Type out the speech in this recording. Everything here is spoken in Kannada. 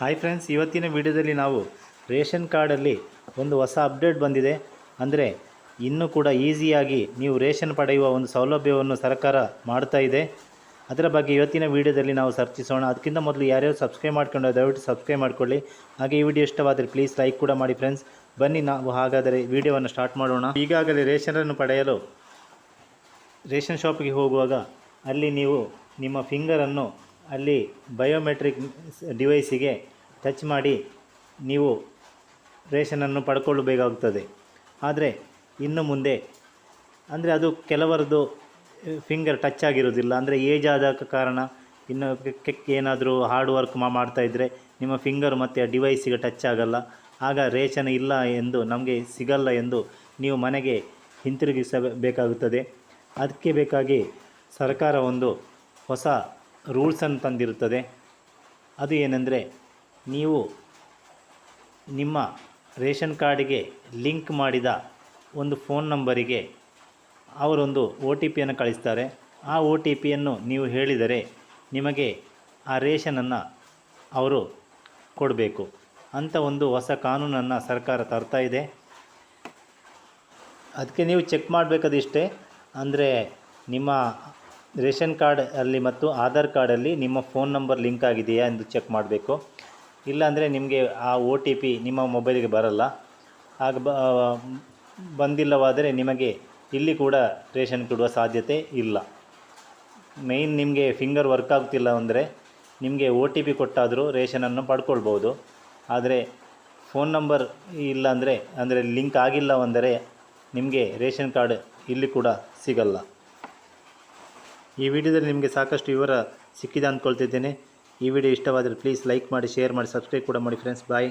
ಹಾಯ್ ಫ್ರೆಂಡ್ಸ್ ಇವತ್ತಿನ ವಿಡಿಯೋದಲ್ಲಿ ನಾವು ರೇಷನ್ ಕಾರ್ಡಲ್ಲಿ ಒಂದು ಹೊಸ ಅಪ್ಡೇಟ್ ಬಂದಿದೆ. ಅಂದರೆ ಇನ್ನೂ ಕೂಡ ಈಸಿಯಾಗಿ ನೀವು ರೇಷನ್ ಪಡೆಯುವ ಒಂದು ಸೌಲಭ್ಯವನ್ನು ಸರ್ಕಾರ ಮಾಡ್ತಾ ಇದೆ. ಅದರ ಬಗ್ಗೆ ಇವತ್ತಿನ ವಿಡಿಯೋದಲ್ಲಿ ನಾವು ಚರ್ಚಿಸೋಣ. ಅದಕ್ಕಿಂತ ಮೊದಲು ಯಾರ್ಯಾರು ಸಬ್ಸ್ಕ್ರೈಬ್ ಮಾಡ್ಕೊಂಡು ದಯವಿಟ್ಟು ಸಬ್ಸ್ಕ್ರೈಬ್ ಮಾಡ್ಕೊಳ್ಳಿ. ಹಾಗೆ ಈ ವಿಡಿಯೋ ಇಷ್ಟವಾದರೆ ಪ್ಲೀಸ್ ಲೈಕ್ ಕೂಡ ಮಾಡಿ ಫ್ರೆಂಡ್ಸ್ ಬನ್ನಿ ನಾವು ಹಾಗಾದರೆ ವಿಡಿಯೋವನ್ನು ಸ್ಟಾರ್ಟ್ ಮಾಡೋಣ. ಈಗಾಗಲೇ ರೇಷನನ್ನು ಪಡೆಯಲು ರೇಷನ್ ಶಾಪಿಗೆ ಹೋಗುವಾಗ ಅಲ್ಲಿ ನೀವು ನಿಮ್ಮ ಫಿಂಗರನ್ನು ಅಲ್ಲಿ ಬಯೋಮೆಟ್ರಿಕ್ ಡಿವೈಸಿಗೆ ಟಚ್ ಮಾಡಿ ನೀವು ರೇಷನನ್ನು ಪಡ್ಕೊಳ್ಳಬೇಕಾಗ್ತದೆ. ಆದರೆ ಇನ್ನು ಮುಂದೆ ಅಂದರೆ ಅದು ಕೆಲವರದ್ದು ಫಿಂಗರ್ ಟಚ್ ಆಗಿರೋದಿಲ್ಲ ಅಂದರೆ ಏಜ್ ಆದ ಕಾರಣ ಇನ್ನು ಏನಾದರೂ ಹಾರ್ಡ್ ವರ್ಕ್ ಮಾಡ್ತಾ ಇದ್ದರೆ ನಿಮ್ಮ ಫಿಂಗರ್ ಮತ್ತು ಆ ಡಿವೈಸಿಗೆ ಟಚ್ ಆಗಲ್ಲ. ಆಗ ರೇಷನ್ ಇಲ್ಲ ಎಂದು ನಮಗೆ ಸಿಗಲ್ಲ ಎಂದು ನೀವು ಮನೆಗೆ ಹಿಂತಿರುಗಿಸಬೇಕಾಗುತ್ತದೆ. ಅದಕ್ಕೆ ಬೇಕಾಗಿ ಸರ್ಕಾರ ಒಂದು ಹೊಸ ರೂಲ್ಸನ್ನು ತಂದಿರುತ್ತದೆ. ಅದು ಏನೆಂದರೆ, ನೀವು ನಿಮ್ಮ ರೇಷನ್ ಕಾರ್ಡಿಗೆ ಲಿಂಕ್ ಮಾಡಿದ ಒಂದು ಫೋನ್ ನಂಬರಿಗೆ ಅವರೊಂದು ಒ ಟಿ ಪಿಯನ್ನು ಕಳಿಸ್ತಾರೆ. ಆ ಒ ಟಿ ಪಿಯನ್ನು ನೀವು ಹೇಳಿದರೆ ನಿಮಗೆ ಆ ರೇಷನನ್ನು ಅವರು ಕೊಡಬೇಕು. ಅಂತ ಒಂದು ಹೊಸ ಕಾನೂನನ್ನು ಸರ್ಕಾರ ತರ್ತಾ ಇದೆ. ಅದಕ್ಕೆ ನೀವು ಚೆಕ್ ಮಾಡಬೇಕದಿಷ್ಟೇ. ಅಂದರೆ ನಿಮ್ಮ ರೇಷನ್ ಕಾರ್ಡ್ ಅಲ್ಲಿ ಮತ್ತು ಆಧಾರ್ ಕಾರ್ಡಲ್ಲಿ ನಿಮ್ಮ ಫೋನ್ ನಂಬರ್ ಲಿಂಕ್ ಆಗಿದೆಯಾ ಎಂದು ಚೆಕ್ ಮಾಡಬೇಕು. ಇಲ್ಲಾಂದರೆ ನಿಮಗೆ ಆ ಒ ಟಿ ಪಿ ನಿಮ್ಮ ಮೊಬೈಲಿಗೆ ಬರಲ್ಲ. ಆಗ ಬಂದಿಲ್ಲವಾದರೆ ನಿಮಗೆ ಇಲ್ಲಿ ಕೂಡ ರೇಷನ್ ಕೊಡುವ ಸಾಧ್ಯತೆ ಇಲ್ಲ. ಮೇಯ್ನ್ ನಿಮಗೆ ಫಿಂಗರ್ ವರ್ಕ್ ಆಗ್ತಿಲ್ಲ ಅಂದರೆ ನಿಮಗೆ ಓ ಟಿ ಪಿ ಕೊಟ್ಟಾದರೂ ರೇಷನನ್ನು ಪಡ್ಕೊಳ್ಬೋದು. ಆದರೆ ಫೋನ್ ನಂಬರ್ ಇಲ್ಲ ಅಂದರೆ ಅಂದರೆ ಲಿಂಕ್ ಆಗಿಲ್ಲ ಅಂದರೆ ನಿಮಗೆ ರೇಷನ್ ಕಾರ್ಡ್ ಇಲ್ಲಿ ಕೂಡ ಸಿಗಲ್ಲ. ಈ ವಿಡಿಯೋದಲ್ಲಿ ನಿಮಗೆ ಸಾಕಷ್ಟು ವಿವರ ಸಿಕ್ಕಿದೆ ಅಂದ್ಕೊಳ್ತಿದ್ದೇನೆ. ಈ ವಿಡಿಯೋ ಇಷ್ಟವಾದರೆ ಪ್ಲೀಸ್ ಲೈಕ್ ಮಾಡಿ ಶೇರ್ ಮಾಡಿ ಸಬ್ಸ್ಕ್ರೈಬ್ ಕೂಡ ಮಾಡಿ ಫ್ರೆಂಡ್ಸ್ ಬಾಯ್